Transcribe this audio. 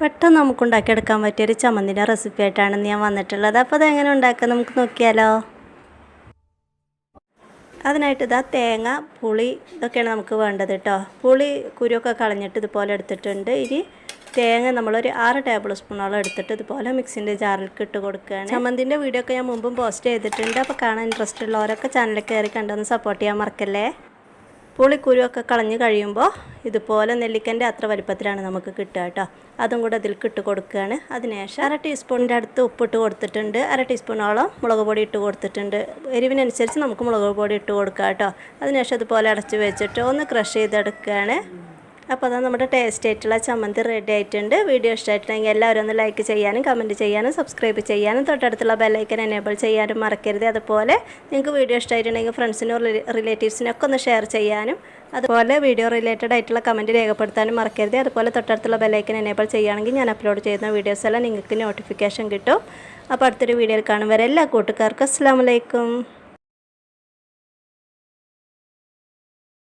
പെട്ടെന്ന് നമുക്ക് ഉണ്ടാക്കിയെടുക്കാൻ പറ്റിയൊരു ചമ്മന്തിന്റെ റെസിപ്പി ആയിട്ടാണ് ഞാൻ വന്നിട്ടുള്ളത്. അപ്പോൾ അതെങ്ങനെ ഉണ്ടാക്കുക നമുക്ക് നോക്കിയാലോ? അതിനായിട്ട് ഇതാ തേങ്ങ പുളി ഇതൊക്കെയാണ് നമുക്ക് വേണ്ടത് കേട്ടോ പുളി കുരുവൊക്കെ കളഞ്ഞിട്ട് ഇതുപോലെ എടുത്തിട്ടുണ്ട്. ഇനി തേങ്ങ നമ്മളൊരു ആറ് ടേബിൾ സ്പൂണോളം എടുത്തിട്ട് ഇതുപോലെ മിക്സിന്റെ ജാറിലേക്ക് ഇട്ട് കൊടുക്കുകയാണ്. ചമ്മന്തിന്റെ വീഡിയോ ഒക്കെ ഞാൻ മുമ്പും പോസ്റ്റ് ചെയ്തിട്ടുണ്ട്. അപ്പോൾ കാണാൻ ഇൻട്രസ്റ്റ് ഉള്ളവരൊക്കെ ചാനലിൽ കയറി കണ്ടൊന്ന് സപ്പോർട്ട് ചെയ്യാൻ മറക്കല്ലേ? പുളിക്കുരുവൊക്കെ കളഞ്ഞ് കഴിയുമ്പോൾ ഇതുപോലെ നെല്ലിക്കന്റെ അത്ര വലിപ്പത്തിലാണ് നമുക്ക് കിട്ടുക കേട്ടോ. അതും കൂടെ അതിൽ ഇട്ട് കൊടുക്കുകയാണ്. അതിനുശേഷം അര ടീസ്പൂണിന്റെ അടുത്ത് ഉപ്പിട്ട് കൊടുത്തിട്ടുണ്ട്. അര ടീസ്പൂണോളം മുളക് പൊടി ഇട്ട് കൊടുത്തിട്ടുണ്ട്. എരിവിനനുസരിച്ച് നമുക്ക് മുളക് പൊടി ഇട്ട് കൊടുക്കാം കേട്ടോ. അതിനുശേഷം ഇതുപോലെ അടച്ച് വെച്ചിട്ട് ഒന്ന് ക്രഷ് ചെയ്തെടുക്കുകയാണ്. അപ്പോൾ അതാ നമ്മുടെ ടേസ്റ്റ് ആയിട്ടുള്ള ചമ്മന്തി റെഡി ആയിട്ടുണ്ട്. വീഡിയോ ഇഷ്ടമായിട്ടുണ്ടെങ്കിൽ എല്ലാവരും ഒന്ന് ലൈക്ക് ചെയ്യാനും കമന്റ് ചെയ്യാനും സബ്സ്ക്രൈബ് ചെയ്യാനും തൊട്ടടുത്തുള്ള ബെല്ലൈക്കൻ എനേബിൾ ചെയ്യാനും മറക്കരുത്. അതുപോലെ നിങ്ങൾക്ക് വീഡിയോ ഇഷ്ടമായിട്ടുണ്ടെങ്കിൽ ഫ്രണ്ട്സിനും റിലേറ്റീവ്സിനൊക്കെ ഒന്ന് ഷെയർ ചെയ്യാനും അതുപോലെ വീഡിയോ റിലേറ്റഡ് ആയിട്ടുള്ള കമന്റ് രേഖപ്പെടുത്താനും മറക്കരുത്. അതുപോലെ തൊട്ടടുത്തുള്ള ബെല്ലൈക്കൻ എനേബിൾ ചെയ്യുകയാണെങ്കിൽ ഞാൻ അപ്ലോഡ് ചെയ്യുന്ന വീഡിയോസ് എല്ലാം നിങ്ങൾക്ക് നോട്ടിഫിക്കേഷൻ കിട്ടും. അപ്പോൾ അടുത്തൊരു വീഡിയോയിൽ കാണും. വരെ എല്ലാ കൂട്ടുകാർക്കും അസ്സാം വലൈക്കും